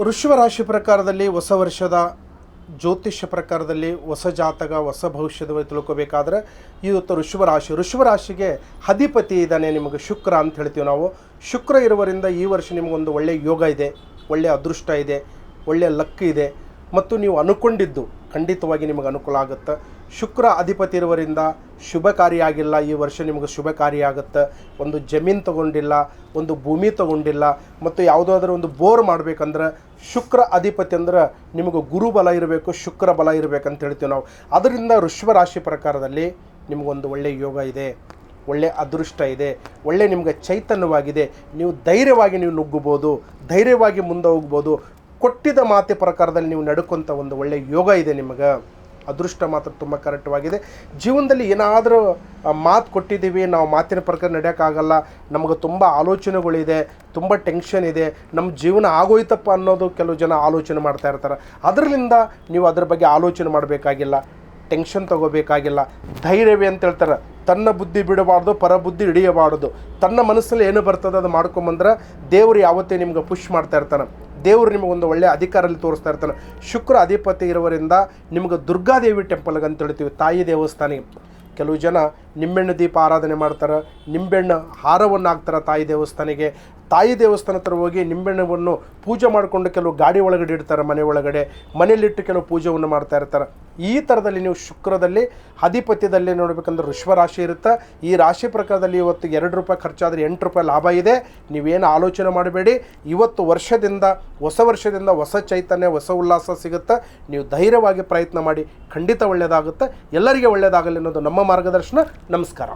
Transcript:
ವೃಷಭ ರಾಶಿ ಪ್ರಕಾರದಲ್ಲಿ ಹೊಸ ವರ್ಷದ ಜ್ಯೋತಿಷ್ಯ ಪ್ರಕಾರದಲ್ಲಿ ಹೊಸ ಜಾತಕ, ಹೊಸ ಭವಿಷ್ಯದ ತಿಳ್ಕೊಬೇಕಾದ್ರೆ ಇವತ್ತು ಋಷಭ ರಾಶಿ. ಋಷಭ ರಾಶಿಗೆ ಅಧಿಪತಿ ಇದ್ದಾನೆ ನಿಮಗೆ ಶುಕ್ರ ಅಂತ ಹೇಳ್ತೀವಿ ನಾವು. ಶುಕ್ರ ಇರುವರಿಂದ ಈ ವರ್ಷ ನಿಮಗೊಂದು ಒಳ್ಳೆಯ ಯೋಗ ಇದೆ ಒಳ್ಳೆಯ ಅದೃಷ್ಟ ಇದೆ ಒಳ್ಳೆಯ ಲಕ್ ಇದೆ. ಮತ್ತು ನೀವು ಅನ್ಕೊಂಡಿದ್ದು ಖಂಡಿತವಾಗಿ ನಿಮಗೆ ಅನುಕೂಲ ಆಗುತ್ತೆ. ಶುಕ್ರ ಅಧಿಪತಿ ಇರುವರಿಂದ ಶುಭಕಾರಿಯಾಗಿಲ್ಲ. ಈ ವರ್ಷ ನಿಮಗೆ ಶುಭಕಾರಿಯಾಗುತ್ತೆ. ಒಂದು ಜಮೀನು ತಗೊಂಡಿಲ್ಲ, ಒಂದು ಭೂಮಿ ತಗೊಂಡಿಲ್ಲ, ಮತ್ತು ಯಾವುದಾದ್ರೂ ಒಂದು ಬೋರ್ ಮಾಡಬೇಕಂದ್ರೆ ಶುಕ್ರ ಅಧಿಪತಿ ಅಂದ್ರೆ ನಿಮಗೆ ಗುರು ಬಲ ಇರಬೇಕು, ಶುಕ್ರ ಬಲ ಇರಬೇಕಂತ ಹೇಳ್ತೀವಿ ನಾವು. ಅದರಿಂದ ವೃಷಭ ರಾಶಿ ಪ್ರಕಾರದಲ್ಲಿ ನಿಮಗೊಂದು ಒಳ್ಳೆಯ ಯೋಗ ಇದೆ ಒಳ್ಳೆಯ ಅದೃಷ್ಟ ಇದೆ, ಒಳ್ಳೆ ನಿಮಗೆ ಚೈತನ್ಯವಾಗಿದೆ. ನೀವು ಧೈರ್ಯವಾಗಿ ನೀವು ನುಗ್ಗಬೋದು ಧೈರ್ಯವಾಗಿ ಮುಂದೆ ಹೋಗ್ಬೋದು. ಕೊಟ್ಟಿದ್ದ ಮಾತೆ ಪ್ರಕಾರದಲ್ಲಿ ನೀವು ನಡ್ಕೊಂಥ ಒಂದು ಒಳ್ಳೆಯ ಯೋಗ ಇದೆ ನಿಮಗೆ. ಅದೃಷ್ಟ ಮಾತ್ರ ತುಂಬ ಕರೆಕ್ಟವಾಗಿದೆ. ಜೀವನದಲ್ಲಿ ಏನಾದರೂ ಮಾತು ಕೊಟ್ಟಿದ್ದೀವಿ, ನಾವು ಮಾತಿನ ಪ್ರಕಾರ ನಡೆಯೋಕ್ಕಾಗಲ್ಲ, ನಮಗೆ ತುಂಬ ಆಲೋಚನೆಗಳಿದೆ, ತುಂಬ ಟೆನ್ಷನ್ ಇದೆ, ನಮ್ಮ ಜೀವನ ಆಗೋಯ್ತಪ್ಪ ಅನ್ನೋದು ಕೆಲವು ಜನ ಆಲೋಚನೆ ಮಾಡ್ತಾ ಇರ್ತಾರೆ. ಅದರಿಂದ ನೀವು ಅದ್ರ ಬಗ್ಗೆ ಆಲೋಚನೆ ಮಾಡಬೇಕಾಗಿಲ್ಲ, ಟೆನ್ಷನ್ ತಗೋಬೇಕಾಗಿಲ್ಲ, ಧೈರ್ಯವೇ ಅಂತ ಹೇಳ್ತಾರೆ. ತನ್ನ ಬುದ್ಧಿ ಬಿಡಬಾರ್ದು ಪರ ಬುದ್ಧಿ ಹಿಡಿಯಬಾರ್ದು. ತನ್ನ ಮನಸ್ಸಲ್ಲಿ ಏನು ಬರ್ತದೆ ಅದು ಮಾಡ್ಕೊಂಬಂದ್ರೆ ದೇವರು ಯಾವತ್ತೇ ನಿಮ್ಗೆ ಪುಷ್ ಮಾಡ್ತಾ ಇರ್ತಾನೆ. ದೇವರು ನಿಮಗೆ ಒಂದು ಒಳ್ಳೆಯ ಅಧಿಕಾರದಲ್ಲಿ ತೋರಿಸ್ತಾ ಇರ್ತಾನೆ. ಶುಕ್ರ ಅಧಿಪತಿ ಇರುವರಿಂದ ನಿಮಗೆ ದುರ್ಗಾದೇವಿ ಟೆಂಪಲ್ಗೆ ಅಂತ ಹೇಳ್ತೀವಿ, ತಾಯಿ ದೇವಸ್ಥಾನಕ್ಕೆ. ಕೆಲವು ಜನ ನಿಂಬೆಣ್ಣು ದೀಪ ಆರಾಧನೆ ಮಾಡ್ತಾರೆ ನಿಂಬೆಣ್ಣು ಹಾರವನ್ನು ಹಾಕ್ತಾರೆ ತಾಯಿ ದೇವಸ್ಥಾನಿಗೆ ತಾಯಿ ದೇವಸ್ಥಾನ ಹತ್ರ ಹೋಗಿ ನಿಂಬೆಣ್ಣವನ್ನು ಪೂಜೆ ಮಾಡಿಕೊಂಡು ಕೆಲವು ಗಾಡಿ ಒಳಗಡೆ ಇಡ್ತಾರೆ ಮನೆ ಒಳಗಡೆ. ಮನೆಯಲ್ಲಿಟ್ಟು ಕೆಲವು ಪೂಜೆಯನ್ನು ಮಾಡ್ತಾ ಇರ್ತಾರೆ. ಈ ಥರದಲ್ಲಿ ನೀವು ಶುಕ್ರದಲ್ಲಿ ಅಧಿಪತ್ಯದಲ್ಲಿ ನೋಡಬೇಕಂದ್ರೆ ವೃಷಭ ರಾಶಿ ಇರುತ್ತೆ. ಈ ರಾಶಿ ಪ್ರಕಾರದಲ್ಲಿ ಇವತ್ತು ಎರಡು ರೂಪಾಯಿ ಖರ್ಚಾದರೆ ಎಂಟು ರೂಪಾಯಿ ಲಾಭ ಇದೆ. ನೀವೇನು ಆಲೋಚನೆ ಮಾಡಬೇಡಿ. ಇವತ್ತು ವರ್ಷದಿಂದ, ಹೊಸ ವರ್ಷದಿಂದ ಹೊಸ ಚೈತನ್ಯ, ಹೊಸ ಉಲ್ಲಾಸ ಸಿಗುತ್ತೆ. ನೀವು ಧೈರ್ಯವಾಗಿ ಪ್ರಯತ್ನ ಮಾಡಿ ಖಂಡಿತ ಒಳ್ಳೆಯದಾಗುತ್ತೆ ಎಲ್ಲರಿಗೆ ಒಳ್ಳೆಯದಾಗಲಿ ಅನ್ನೋದು ನಮ್ಮ ಮಾರ್ಗದರ್ಶನ. ನಮಸ್ಕಾರ.